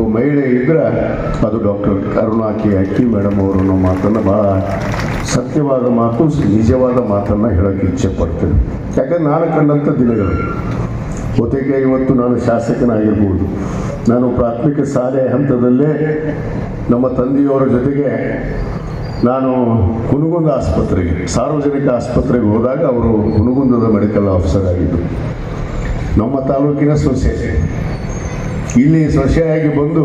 ಮಹಿಳೆ ಇದ್ದರೆ ಅದು ಡಾಕ್ಟರ್ ಕರುಣಾಕಿ ಅಕ್ಕಿ ಮೇಡಮ್ ಅವರು ಅನ್ನೋ ಮಾತನ್ನು ಭಾಳ ಸತ್ಯವಾದ ಮಾತು, ನಿಜವಾದ ಮಾತನ್ನು ಹೇಳೋಕ್ಕೆ ಇಚ್ಛೆ ಪಡ್ತೇನೆ. ಯಾಕಂದ್ರೆ ನಾನು ಕಂಡಂಥ ದಿನಗಳು. ಬಹುತೇಕ ಇವತ್ತು ನಾನು ಶಾಸಕನಾಗಿರ್ಬೋದು. ನಾನು ಪ್ರಾಥಮಿಕ ಶಾಲೆ ಹಂತದಲ್ಲೇ ನಮ್ಮ ತಂದೆಯವರ ಜೊತೆಗೆ ನಾನು ಹುನಗುಂದ ಆಸ್ಪತ್ರೆಗೆ, ಸಾರ್ವಜನಿಕ ಆಸ್ಪತ್ರೆಗೆ ಹೋದಾಗ ಅವರು ಹುನಗುಂದದ ಮೆಡಿಕಲ್ ಆಫೀಸರ್ ಆಗಿದ್ದರು. ನಮ್ಮ ತಾಲೂಕಿನ ಸೊಸೆ. ಇಲ್ಲಿ ಸೊಸೆಯಾಗಿ ಬಂದು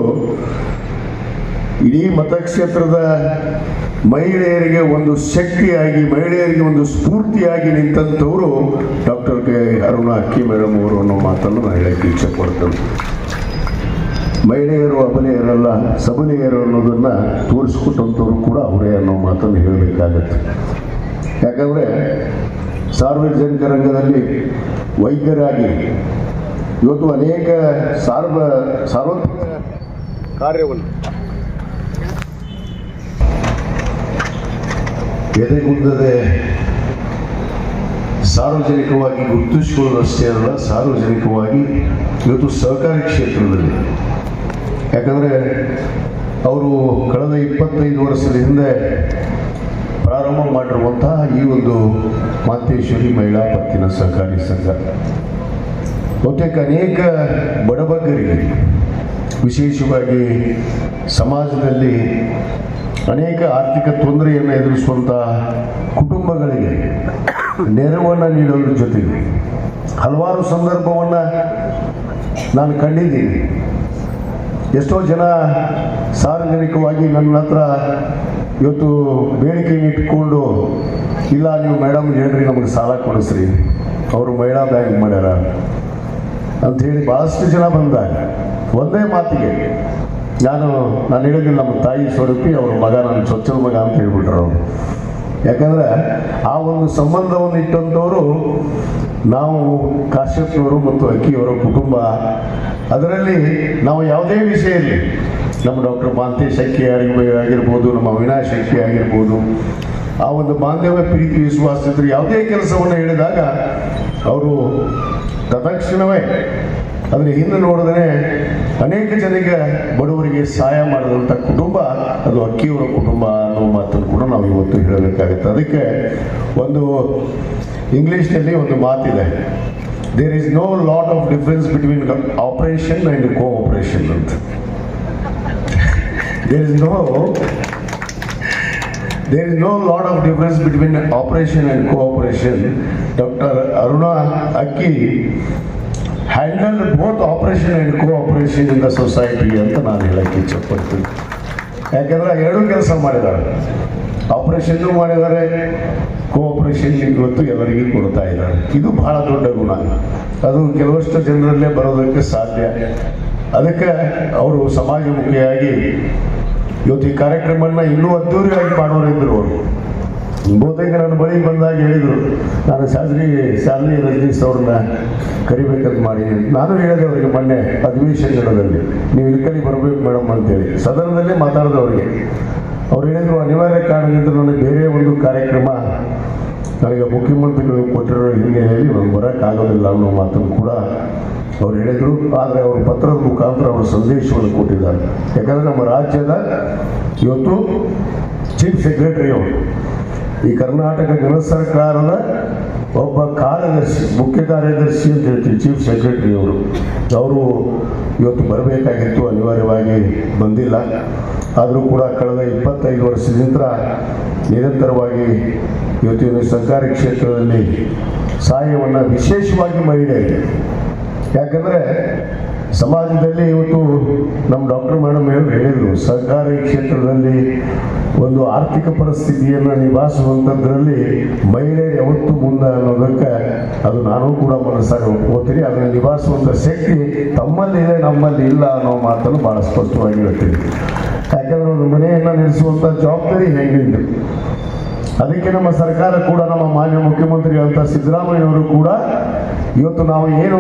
ಇಡೀ ಮತಕ್ಷೇತ್ರದ ಮಹಿಳೆಯರಿಗೆ ಒಂದು ಶಕ್ತಿಯಾಗಿ, ಮಹಿಳೆಯರಿಗೆ ಒಂದು ಸ್ಫೂರ್ತಿಯಾಗಿ ನಿಂತಂಥವರು doctor K Aruna Akki madam ಅವರು ಅನ್ನೋ ಮಾತನ್ನು ನಾನು ಹೇಳಕ್ಕೆ ಇಚ್ಛೆ ಪಡ್ತೇನೆ. ಮಹಿಳೆಯರು, ಅಬಲೆಯರಲ್ಲ, ಸಬಲೆಯರು ಅನ್ನೋದನ್ನು ತೋರಿಸ್ಕೊಟ್ಟಂಥವ್ರು ಕೂಡ ಅವರೇ ಅನ್ನೋ ಮಾತನ್ನು ಹೇಳಬೇಕಾಗತ್ತೆ. ಯಾಕಂದರೆ ಸಾರ್ವಜನಿಕ ರಂಗದಲ್ಲಿ ವೈದ್ಯರಾಗಿ ಇವತ್ತು ಅನೇಕ ಸಾರ್ವ ಸಾರ್ವತ್ರಿಕ ಕಾರ್ಯವನ್ನು ಎದೆಗುಂದದೆ ಸಾರ್ವಜನಿಕವಾಗಿ ಗುರುತಿಸಿಕೊಳ್ಳುವಷ್ಟೇ ಅಲ್ಲ, ಸಾರ್ವಜನಿಕವಾಗಿ ಇವತ್ತು ಸಹಕಾರಿ ಕ್ಷೇತ್ರದಲ್ಲಿ. ಯಾಕಂದರೆ ಅವರು ಕಳೆದ ಇಪ್ಪತ್ತೈದು ವರ್ಷದ ಹಿಂದೆ ಪ್ರಾರಂಭ ಮಾಡಿರುವಂತಹ ಈ ಒಂದು ಮಾತೇಶ್ವರಿ ಮಹಿಳಾ ಪತ್ತಿನ ಸಹಕಾರಿ ಸಂಘ. ಬಹುತೇಕ ಅನೇಕ ಬಡಬಗ್ಗರಿಗೆ, ವಿಶೇಷವಾಗಿ ಸಮಾಜದಲ್ಲಿ ಅನೇಕ ಆರ್ಥಿಕ ತೊಂದರೆಯನ್ನು ಎದುರಿಸುವಂಥ ಕುಟುಂಬಗಳಿಗೆ ನೆರವನ್ನು ನೀಡೋದ್ರ ಜೊತೆಗೆ ಹಲವಾರು ಸಂದರ್ಭವನ್ನು ನಾನು ಕಂಡಿದ್ದೀನಿ. ಎಷ್ಟೋ ಜನ ಸಾರ್ವಜನಿಕವಾಗಿ ನನ್ನ ಹತ್ರ ಇವತ್ತು ಬೇಡಿಕೆ ಇಟ್ಕೊಂಡು ಇಲ್ಲ ನೀವು ಮೇಡಮ್ ಹೇಳ್ರಿ ನಮಗೆ ಸಾಲ ಕೊಡಿಸ್ರಿ, ಅವರು ಮಹಿಳಾ ಬ್ಯಾಂಕ್ ಮಾಡ್ಯಾರ. ಅಂಥೇಳಿ ಭಾಳಷ್ಟು ಜನ ಬಂದಾಗ ಒಂದೇ ಮಾತಿಗೆ, ನಾನು ನಾನು ಹೇಳಿದ್ದೀನಿ ನಮ್ಮ ತಾಯಿ ಸ್ವರೂಪಿ, ಅವ್ರ ಮಗ ನನ್ನ ಸ್ವಚ್ಛದ ಮಗ ಅಂತ ಹೇಳ್ಬಿಟ್ರು ಅವರು. ಯಾಕಂದ್ರೆ ಆ ಒಂದು ಸಂಬಂಧವನ್ನು ಇಟ್ಟಂಥವರು ನಾವು ಕಾಶ್ಯಪ್ನವರು ಮತ್ತು ಅಕ್ಕಿಯವರ ಕುಟುಂಬ. ಅದರಲ್ಲಿ ನಾವು ಯಾವುದೇ ವಿಷಯ ಇರಲಿ. ನಮ್ಮ ಡಾಕ್ಟರ್ ಮಾಂತೇಶ್ ಅಕ್ಕಿ ಆಗಿ- ಆಗಿರ್ಬೋದು, ನಮ್ಮ ಅವಿನಾಶ್ ಅಕ್ಕಿ ಆಗಿರ್ಬೋದು ಆ ಒಂದು ಬಾಂಧವ್ಯ ಪ್ರೀತಿ ವಿಶ್ವಾಸ ಇದ್ರೆ ಯಾವುದೇ ಕೆಲಸವನ್ನು ಹೇಳಿದಾಗ ಅವರು ತತ್ಕ್ಷಣವೇ ಅದನ್ನು ಹಿಂದೆ ನೋಡಿದ್ರೆ ಅನೇಕ ಜನರಿಗೆ ಬಡವರಿಗೆ ಸಹಾಯ ಮಾಡಿದಂಥ ಕುಟುಂಬ, ಅದು ಅಕ್ಕಿಯವರ ಕುಟುಂಬ ಅನ್ನೋ ಮಾತನ್ನು ಕೂಡ ನಾವು ಇವತ್ತು ಹೇಳಬೇಕಾಗುತ್ತೆ. ಅದಕ್ಕೆ ಒಂದು ಇಂಗ್ಲೀಷ್ನಲ್ಲಿ ಒಂದು ಮಾತಿದೆ there is no lot of difference between operation and cooperation ಅಂತ. There is no there is no lot of difference between operation and cooperation doctor Aruna Akki handle both operation and cooperation in the society ಅಂತ ನಾನು ಹೇಳಕ್ಕೆ ಇಚ್ಛಪಡ್ತೀನಿ. ಯಾಕಂದ್ರೆ ಎರಡೂ ಕೆಲಸ ಮಾಡಿದ್ದಾರೆ. Operation ಮಾಡಿದ್ದಾರೆ cooperation ಇವತ್ತು ಎಲ್ಲರಿಗೂ ಕೊಡ್ತಾ ಇದ್ದಾರೆ. ಇದು ಬಹಳ ದೊಡ್ಡ ಗುಣ. ಅದು ಕೆಲವಷ್ಟು ಜನರಲ್ಲೇ ಬರೋದಕ್ಕೆ ಸಾಧ್ಯ. ಅದಕ್ಕೆ ಅವರು ಸಮಾಜಮುಖಿಯಾಗಿ ಇವತ್ತು ಈ ಕಾರ್ಯಕ್ರಮವನ್ನು ಇನ್ನೂ ಅದ್ದೂರಿಯಾಗಿ ಮಾಡೋರಿದ್ರು ಅವರು. ಬಹುತೇಕ ನನ್ನ ಬಳಿ ಬಂದಾಗ ಹೇಳಿದರು, ನಾನು ಶಾಸ್ತ್ರಿ ಶಾಲಿನಿ ರಜನೀಶ್ ಅವ್ರನ್ನ ಕರಿಬೇಕಂತ ಮಾಡಿ ನಾನು ಹೇಳಿದೆ ಅವರಿಗೆ ಮೊನ್ನೆ ಅಧಿವೇಶನದಲ್ಲಿ ನೀವು ಇಲ್ಲಿ ಬರಬೇಕು ಮೇಡಮ್ ಅಂತೇಳಿ. ಸದನದಲ್ಲೇ ಮಾತಾಡಿದವರಿಗೆ ಅವ್ರು ಹೇಳಿದ್ರು, ಅನಿವಾರ್ಯ ಕಾರಣದಿಂದ ನನಗೆ ಬೇರೆ ಒಂದು ಕಾರ್ಯಕ್ರಮ ನನಗೆ ಮುಖ್ಯಮಂತ್ರಿಗಳು ಕೊಟ್ಟಿರೋ ಹಿನ್ನೆಲೆಯಲ್ಲಿ ನಾನು ಬರೋಕ್ಕಾಗೋದಿಲ್ಲ ಅನ್ನೋ ಮಾತನ್ನು ಕೂಡ ಅವ್ರು ಹೇಳಿದರು, ಆದರೆ ಅವರು ಪತ್ರದ ಮುಖಾಂತರ ಅವರು ಸಂದೇಶವನ್ನು ಕೊಟ್ಟಿದ್ದಾರೆ. ಯಾಕಂದರೆ ನಮ್ಮ ರಾಜ್ಯದ ಇವತ್ತು ಚೀಫ್ ಸೆಕ್ರೆಟರಿ ಅವರು. ಈ ಕರ್ನಾಟಕ ಜನ ಸರ್ಕಾರದ ಒಬ್ಬ ಕಾರ್ಯದರ್ಶಿ, ಮುಖ್ಯ ಕಾರ್ಯದರ್ಶಿ ಅಂತ ಹೇಳ್ತೀವಿ ಚೀಫ್ ಸೆಕ್ರೆಟರಿ ಅವರು. ಅವರು ಇವತ್ತು ಬರಬೇಕಾಗಿತ್ತು, ಅನಿವಾರ್ಯವಾಗಿ ಬಂದಿಲ್ಲ. ಆದರೂ ಕೂಡ ಕಳೆದ ಇಪ್ಪತ್ತೈದು ವರ್ಷದಿಂದ ನಿರಂತರವಾಗಿ ಇವತ್ತಿನ ಸರ್ಕಾರಿ ಕ್ಷೇತ್ರದಲ್ಲಿ ಸಹಾಯವನ್ನು ವಿಶೇಷವಾಗಿ ಮಹಿಳೆಯರಿಗೆ ಯಾಕಂದರೆ ಸಮಾಜದಲ್ಲಿ ಇವತ್ತು ನಮ್ಮ ಡಾಕ್ಟರ್ ಮೇಡಮ್ ಹೇಳಿ ಹೇಳಿದರು, ಸರ್ಕಾರಿ ಕ್ಷೇತ್ರದಲ್ಲಿ ಒಂದು ಆರ್ಥಿಕ ಪರಿಸ್ಥಿತಿಯನ್ನು ನಿಭಾಯಿಸುವಂಥದ್ರಲ್ಲಿ ಮಹಿಳೆಯರು ಯಾವತ್ತೂ ಮುಂದೆ ಅನ್ನೋದಕ್ಕೆ ಅದು ನಾನು ಕೂಡ ಮನಸ್ಸಾಗಿ ಒಪ್ಕೋತೀನಿ. ಅದನ್ನು ನಿಭಾಯಿಸುವಂಥ ಶಕ್ತಿ ತಮ್ಮಲ್ಲಿದೆ ನಮ್ಮಲ್ಲಿ ಇಲ್ಲ ಅನ್ನೋ ಮಾತನ್ನು ಭಾಳ ಸ್ಪಷ್ಟವಾಗಿ ಹೇಳ್ತೀನಿ. ಯಾಕಂದ್ರೆ ಒಂದು ಮನೆಯನ್ನು ನಡೆಸುವಂಥ ಜವಾಬ್ದಾರಿ ಹೆಂಗಿದೆ ಅದಕ್ಕೆ ನಮ್ಮ ಸರ್ಕಾರ ಕೂಡ ನಮ್ಮ ಮಾನ್ಯ ಸಿದ್ದರಾಮಯ್ಯ ಅವರು ಕೂಡ ಇವತ್ತು ನಾವು ಏನು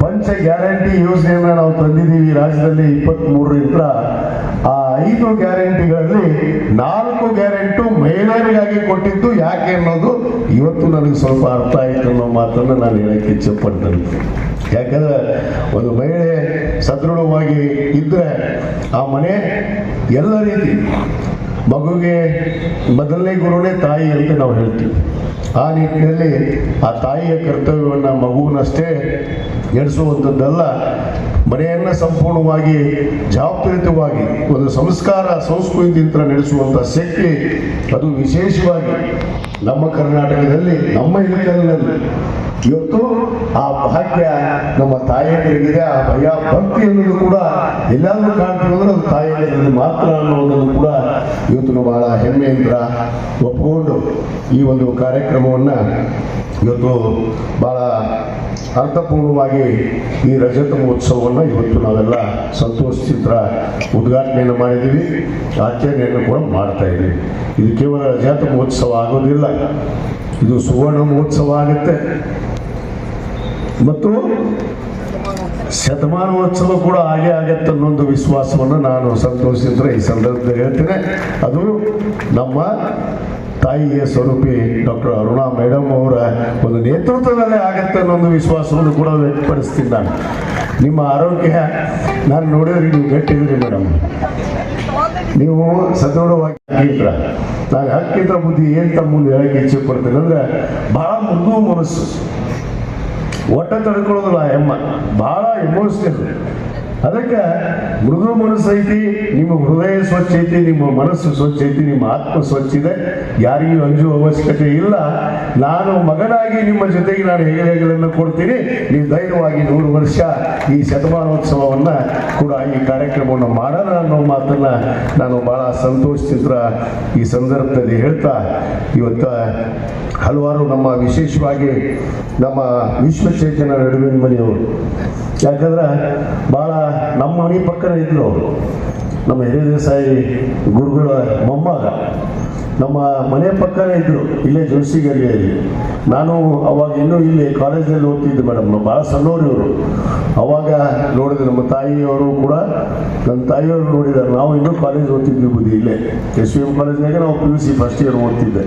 ಪಂಚ ಗ್ಯಾರಂಟಿ ಯೋಜನೆಯನ್ನ ನಾವು ತಂದಿದ್ದೀವಿ ರಾಜ್ಯದಲ್ಲಿ ಇಪ್ಪತ್ತ್ ಮೂರರಿಂದ ಆ ಐದು ಗ್ಯಾರಂಟಿಗಳಲ್ಲಿ ನಾಲ್ಕು ಗ್ಯಾರಂಟು ಮಹಿಳೆಯರಿಗಾಗಿ ಕೊಟ್ಟಿದ್ದು ಯಾಕೆ ಅನ್ನೋದು ಇವತ್ತು ನನಗೆ ಸ್ವಲ್ಪ ಅರ್ಥ ಆಯಿತು ಅನ್ನೋ ಮಾತನ್ನು ನಾನು ಹೇಳಕ್ಕೆ ಇಚ್ಛಪಡ್ತೇನೆ. ಯಾಕಂದ್ರೆ ಒಂದು ಮಹಿಳೆ ಸದೃಢವಾಗಿ ಇದ್ದರೆ ಆ ಮನೆ ಎಲ್ಲ ರೀತಿ ಮಗುಗೆ ಮೊದಲನೇ ಗುರುನೇ ತಾಯಿ ಅಂತ ನಾವು ಹೇಳ್ತೀವಿ. ಆ ನಿಟ್ಟಿನಲ್ಲಿ ಆ ತಾಯಿಯ ಕರ್ತವ್ಯವನ್ನು ಮಗುವನ್ನಷ್ಟೇ ನಡೆಸುವಂಥದ್ದಲ್ಲ ಮನೆಯನ್ನು ಸಂಪೂರ್ಣವಾಗಿ ಜವಾಬ್ದಾರಿತವಾಗಿ ಒಂದು ಸಂಸ್ಕಾರ, ಸಂಸ್ಕೃತಿ ನಡೆಸುವಂಥ ಶಕ್ತಿ ಅದು ವಿಶೇಷವಾಗಿ ನಮ್ಮ ಕರ್ನಾಟಕದಲ್ಲಿ, ನಮ್ಮ ಇಳಕಲಿನಲ್ಲಿ ಇವತ್ತು ಆ ಭಾಗ್ಯ ನಮ್ಮ ತಾಯಿಯರಿಗಿದೆ ಆ ಭಯ ಭಕ್ತಿ ಅನ್ನೋದು ಕೂಡ ಎಲ್ಲಾದ್ರೂ ಕಾಣ್ತೀವಿ ಅಂದ್ರೆ ಅದು ತಾಯಿಯರಲ್ಲಿ ಮಾತ್ರ ಅನ್ನೋದನ್ನು ಕೂಡ ಇವತ್ತು ಬಹಳ ಹೆಮ್ಮೆಯಿಂದ ಒಪ್ಪಿಕೊಂಡು ಈ ಒಂದು ಕಾರ್ಯಕ್ರಮವನ್ನು ಇವತ್ತು ಬಹಳ ಅರ್ಥಪೂರ್ಣವಾಗಿ ಈ ರಜತ ಮಹೋತ್ಸವವನ್ನು ಇವತ್ತು ನಾವೆಲ್ಲ ಸಂತೋಷ ಚಿತ್ರ ಉದ್ಘಾಟನೆಯನ್ನು ಮಾಡಿದ್ದೀವಿ, ಆಚರಣೆಯನ್ನು ಕೂಡ ಮಾಡ್ತಾ ಇದ್ದೀವಿ. ಇದು ಕೇವಲ ರಜತ ಮಹೋತ್ಸವ ಆಗೋದಿಲ್ಲ, ಇದು ಸುವರ್ಣ ಮಹೋತ್ಸವ ಆಗುತ್ತೆ. ಮತ್ತು ಶತಮಾನೋತ್ಸವ ಕೂಡ ಹಾಗೆ ಆಗತ್ತೆ ಅನ್ನೊಂದು ವಿಶ್ವಾಸವನ್ನು ನಾನು ಸಂತೋಷಿಸಿದ್ರೆ ಈ ಸಂದರ್ಭದಲ್ಲಿ ಹೇಳ್ತೇನೆ. ಅದು ನಮ್ಮ ತಾಯಿಯ ಸ್ವರೂಪಿ ಡಾಕ್ಟರ್ ಅರುಣಾ ಮೇಡಮ್ ಅವರ ಒಂದು ನೇತೃತ್ವದಲ್ಲೇ ಆಗತ್ತೆ ಅನ್ನೊಂದು ವಿಶ್ವಾಸವನ್ನು ಕೂಡ ವ್ಯಕ್ತಪಡಿಸ್ತೀನಿ ನಾನು. ನಿಮ್ಮ ಆರೋಗ್ಯ, ನಾನು ನೋಡಿದ್ರೆ ನೀವು ಗಟ್ಟಿದ್ರಿ ಮೇಡಮ್ ನೀವು ಸದೃಢವಾಗಿ ಹಾಕಿದ್ರ. ನಾನು ಹಕ್ಕಿದ್ರ ಬುದ್ಧಿ ಏನ್ ತಮ್ಮ ಮುಂದೆ ಹೇಳಕ್ಕೆ ಇಚ್ಛೆ ಪಡ್ತೇನೆ ಅಂದ್ರೆ ಬಹಳ ಮೃದು ಮನಸ್ಸು. ಒಟ್ಟ ತಡ್ಕೊಳ್ಳೋದಿಲ್ಲ ಹೆಮ್ಮ ಬಹಳ ಎಮೋಷನಲ್ ಅದಕ್ಕೆ ಮೃದು ಮನಸ್ಸು ಐತಿ, ನಿಮ್ಮ ಹೃದಯ ಸ್ವಚ್ಛ ಐತಿ, ನಿಮ್ಮ ಮನಸ್ಸು ಸ್ವಚ್ಛ ಐತಿ, ನಿಮ್ಮ ಆತ್ಮ ಸ್ವಚ್ಛ ಇದೆ. ಯಾರಿಗೂ ಅಂಜುವ ಅವಶ್ಯಕತೆ ಇಲ್ಲ. ನಾನು ಮಗನಾಗಿ ನಿಮ್ಮ ಜೊತೆಗೆ ನಾನು ಹೇಗೆಗಳನ್ನು ಕೊಡ್ತೀನಿ? ನೀವು ಧೈರ್ಯವಾಗಿ ನೂರು ವರ್ಷ ಈ ಶತಮಾನೋತ್ಸವವನ್ನು ಕೂಡ ಈ ಕಾರ್ಯಕ್ರಮವನ್ನು ಮಾಡೋಣ ಅನ್ನೋ ಮಾತನ್ನ ನಾನು ಬಹಳ ಸಂತೋಷದಿಂದ ಈ ಸಂದರ್ಭದಲ್ಲಿ ಹೇಳ್ತಾ, ಇವತ್ತು ಹಲವಾರು ನಮ್ಮ ವಿಶೇಷವಾಗಿ ನಮ್ಮ ವಿಶ್ವಚೇತನ ನಡುವಿನ ಮನೆಯವರು. ಯಾಕಂದ್ರೆ ಭಾಳ ನಮ್ಮ ಮನೆ ಪಕ್ಕನೇ ಇದ್ರು ಅವರು ನಮ್ಮ ಹಿರಿಯ ದೇಸಾಯಿ ಗುರುಗಳ ಮೊಮ್ಮಗ. ನಮ್ಮ ಮನೆ ಪಕ್ಕನೇ ಇದ್ದರು ಇಲ್ಲೇ ಜೋಶಿಗಲ್ಲಿಯಲ್ಲಿ ನಾನು ಅವಾಗ ಇನ್ನೂ ಇಲ್ಲಿ ಕಾಲೇಜಲ್ಲಿ ಓದ್ತಿದ್ದೆ ಮೇಡಮ್ ಭಾಳ ಸಣ್ಣವರು ಇವರು. ಅವಾಗ ನೋಡಿದೆ ನಮ್ಮ ತಾಯಿಯವರು ಕೂಡ ನನ್ನ ತಾಯಿಯವರು ನೋಡಿದ್ದಾರೆ, ನಾವು ಇನ್ನೂ ಕಾಲೇಜ್ ಓದ್ತಿದ್ವಿ ಬುದ್ಧಿ ಇಲ್ಲೇ. ಎಸ್ ವಿ ಎಂ ಕಾಲೇಜ್ನಾಗೆ ನಾವು P U C first year ಓದ್ತಿದ್ದೆ.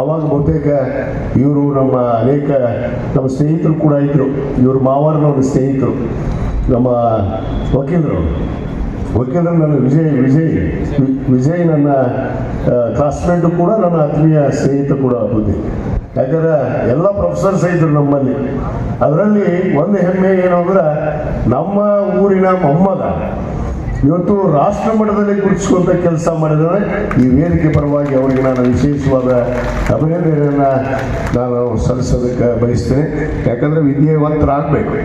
ಅವಾಗ ಬಹುತೇಕ ಇವರು ನಮ್ಮ ಅನೇಕ ನಮ್ಮ ಸ್ನೇಹಿತರು ಕೂಡ ಇದ್ದರು ಇವರು ಮಾವಾರನ ಒಂದು ಸ್ನೇಹಿತರು. ನಮ್ಮ ವಕೀಲರು. ವಕೀಲರು ನನ್ನ ವಿಜಯ್ ವಿಜಯ್ ವಿಜಯ್ ನನ್ನ ಕ್ಲಾಸ್ಮೇಟು ಕೂಡ, ನನ್ನ ಆತ್ಮೀಯ ಸ್ನೇಹಿತ ಕೂಡ ಬುದ್ಧಿ ಯಾಕಂದ್ರೆ ಎಲ್ಲ ಪ್ರೊಫೆಸರ್ಸ್ ಇದ್ರು ನಮ್ಮಲ್ಲಿ. ಅದರಲ್ಲಿ ಒಂದು ಹೆಮ್ಮೆ ಏನು ಅಂದ್ರೆ, ನಮ್ಮ ಊರಿನ ಮೊಮ್ಮಗ ಇವತ್ತು ರಾಷ್ಟ್ರ ಮಟ್ಟದಲ್ಲಿ ಗುರುತಿಸುವಂಥ ಕೆಲಸ ಮಾಡಿದರೆ ಈ ವೇದಿಕೆ ಪರವಾಗಿ ಅವರಿಗೆ ನಾನು ವಿಶೇಷವಾದ ಅಭಿನಂದನೆಯನ್ನು ನಾನು ಸಲ್ಲಿಸೋದಕ್ಕೆ ಬಯಸ್ತೇನೆ. ಯಾಕಂದ್ರೆ ವಿದ್ಯಾವಂತರಾಗಬೇಕು.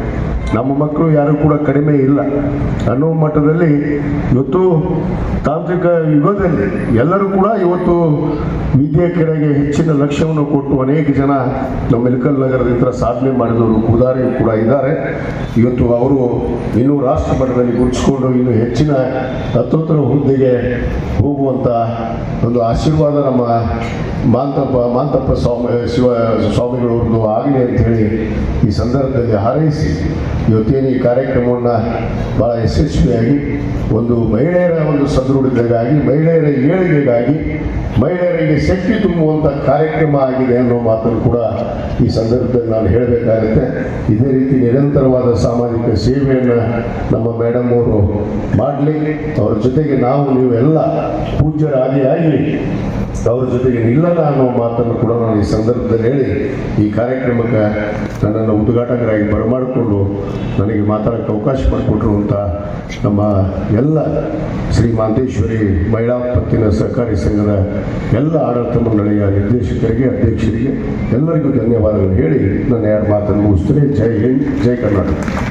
ನಮ್ಮ ಮಕ್ಕಳು ಯಾರು ಕೂಡ ಕಡಿಮೆ ಇಲ್ಲ. ಅನ್ನೋ ಮಟ್ಟದಲ್ಲಿ ಇವತ್ತು ತಾಂತ್ರಿಕ ಯುಗದಲ್ಲಿ ಎಲ್ಲರೂ ಕೂಡ ಇವತ್ತು ವಿದ್ಯೆ ಕಡೆಗೆ ಹೆಚ್ಚಿನ ಲಕ್ಷ್ಯವನ್ನು ಕೊಟ್ಟು ಅನೇಕ ಜನ ನಮ್ಮ ಇಳಕಲ್ ನಗರದಿಂದ ಸಾಧನೆ ಮಾಡಿದವರು ಉದಾರಿ ಕೂಡ ಇದ್ದಾರೆ. ಇವತ್ತು ಅವರು ಇನ್ನೂ ರಾಷ್ಟ್ರ ಮಟ್ಟದಲ್ಲಿ ಇನ್ನು ಹೆಚ್ಚಿನ ಹತ್ತೋತ್ತರ ಹುದ್ದೆಗೆ ಹೋಗುವಂಥ ಒಂದು ಆಶೀರ್ವಾದ ನಮ್ಮ ಮಾಂತಪ್ಪ ಮಾಂತಪ್ಪ ಸ್ವಾಮಿ, ಶಿವ ಸ್ವಾಮಿಗಳವ್ರದ್ದು ಆಗಲಿ ಅಂತ ಹೇಳಿ ಈ ಸಂದರ್ಭದಲ್ಲಿ ಹಾರೈಸಿ ಇವತ್ತೇನು ಈ ಕಾರ್ಯಕ್ರಮವನ್ನು ಭಾಳ ಯಶಸ್ವಿಯಾಗಿ ಒಂದು ಮಹಿಳೆಯರ ಒಂದು ಸದೃಢತೆಗಾಗಿ, ಮಹಿಳೆಯರ ಏಳಿಗೆಗಾಗಿ, ಮಹಿಳೆಯರಿಗೆ ಶಕ್ತಿ ತುಂಬುವಂಥ ಕಾರ್ಯಕ್ರಮ ಆಗಿದೆ ಅನ್ನೋ ಮಾತನ್ನು ಕೂಡ ಈ ಸಂದರ್ಭದಲ್ಲಿ ನಾನು ಹೇಳಬೇಕಾಗುತ್ತೆ. ಇದೇ ರೀತಿ ನಿರಂತರವಾದ ಸಾಮಾಜಿಕ ಸೇವೆಯನ್ನು ನಮ್ಮ ಮೇಡಮ್ ಅವರು ಮಾಡಲಿ. ಅವರ ಜೊತೆಗೆ ನಾವು ನೀವೆಲ್ಲ ಪೂಜ್ಯರಾದಿಯಾಗಿ ಅವ್ರ ಜೊತೆಗೆ ನಿಲ್ಲಲ್ಲ ಅನ್ನೋ ಮಾತನ್ನು ಕೂಡ ನಾನು ಈ ಸಂದರ್ಭದಲ್ಲಿ ಹೇಳಿ ಈ ಕಾರ್ಯಕ್ರಮಕ್ಕೆ ನನ್ನನ್ನು ಉದ್ಘಾಟಕರಾಗಿ ಬರಮಾಡಿಕೊಂಡು ನನಗೆ ಮಾತಾಡೋಕ್ಕೆ ಅವಕಾಶ ಮಾಡಿಕೊಟ್ರು ಅಂತ ನಮ್ಮ ಎಲ್ಲ ಶ್ರೀ ಮಾಂತೇಶ್ವರಿ ಮಹಿಳಾ ಪತ್ತಿನ ಸಹಕಾರಿ ಸಂಘದ ಎಲ್ಲ ಆಡಳಿತ ಮಂಡಳಿಯ ನಿರ್ದೇಶಕರಿಗೆ, ಅಧ್ಯಕ್ಷರಿಗೆ ಎಲ್ಲರಿಗೂ ಧನ್ಯವಾದಗಳು ಹೇಳಿ ನನ್ನ ಎರಡು ಮಾತನ್ನು ಮುಗಿಸ್ತೇನೆ. ಜೈ ಹಿಂದ್, ಜೈ ಕರ್ನಾಟಕ.